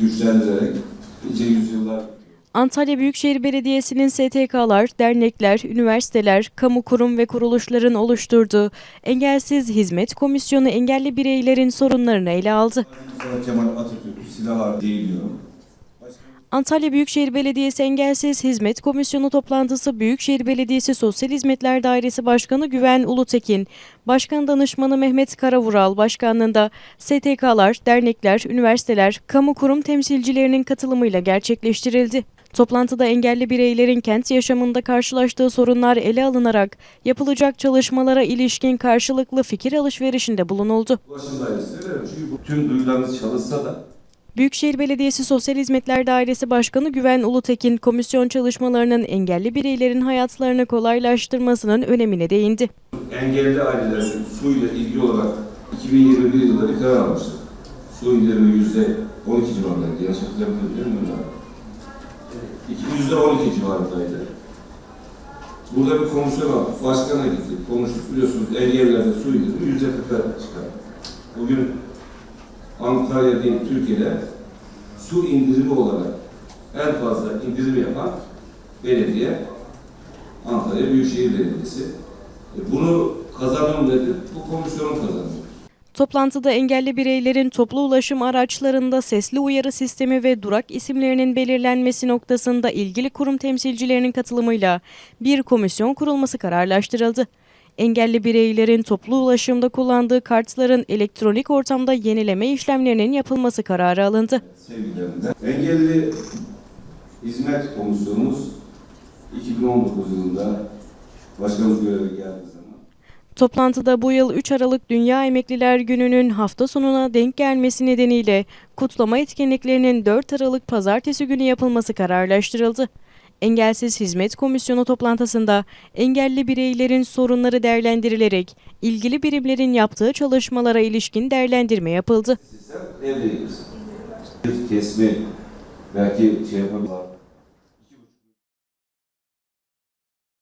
güçlendirerek nice yüzyıllar Antalya Büyükşehir Belediyesi'nin STK'lar, dernekler, üniversiteler, kamu kurum ve kuruluşların oluşturduğu Engelsiz Hizmet Komisyonu engelli bireylerin sorunlarını ele aldı. Kemal Atatürk silahı değiliyor. Antalya Büyükşehir Belediyesi Engelsiz Hizmet Komisyonu toplantısı Büyükşehir Belediyesi Sosyal Hizmetler Dairesi Başkanı Güven Ulutekin, Başkan Danışmanı Mehmet Karavural başkanlığında STK'lar, dernekler, üniversiteler, kamu kurum temsilcilerinin katılımıyla gerçekleştirildi. Toplantıda engelli bireylerin kent yaşamında karşılaştığı sorunlar ele alınarak yapılacak çalışmalara ilişkin karşılıklı fikir alışverişinde bulunuldu. Verelim. Çünkü tüm duyularınız çalışsa da Büyükşehir Belediyesi Sosyal Hizmetler Dairesi Başkanı Güven Ulutekin, komisyon çalışmalarının engelli bireylerin hayatlarını kolaylaştırmasının önemine değindi. engelli ailelerin suyla ilgili olarak 2021 yılında bir karar almıştık. Su indirimi yüzde 12 civarındaydı. Yanlış hatırlamıyorum değil mi? Yüzde 12 civarındaydı. Burada bir komisyon aldık. Başkana gittik. Konuştuk. Biliyorsunuz engelli evlerde su indirimi yüzde 40'a çıkar. Bugün Antalya değil Türkiye'de su indirimi olarak en fazla indirim yapan belediye Antalya Büyükşehir Belediyesi. E, Bunu kazanan nedir? Bu komisyonun kazanıyor. Toplantıda engelli bireylerin toplu ulaşım araçlarında sesli uyarı sistemi ve durak isimlerinin belirlenmesi noktasında ilgili kurum temsilcilerinin katılımıyla bir komisyon kurulması kararlaştırıldı. Engelli bireylerin toplu ulaşımda kullandığı kartların elektronik ortamda yenileme işlemlerinin yapılması kararı alındı. Engelli Hizmet Komisyonumuz 2019 yılında başkanımız göreve geldiği zaman Toplantıda bu yıl 3 Aralık Dünya Emekliler Günü'nün hafta sonuna denk gelmesi nedeniyle kutlama etkinliklerinin 4 Aralık Pazartesi günü yapılması kararlaştırıldı. Engelsiz Hizmet Komisyonu toplantısında engelli bireylerin sorunları değerlendirilerek ilgili birimlerin yaptığı çalışmalara ilişkin değerlendirme yapıldı. sistem evdeyiz. Bir kesmi belki şey yapabilir.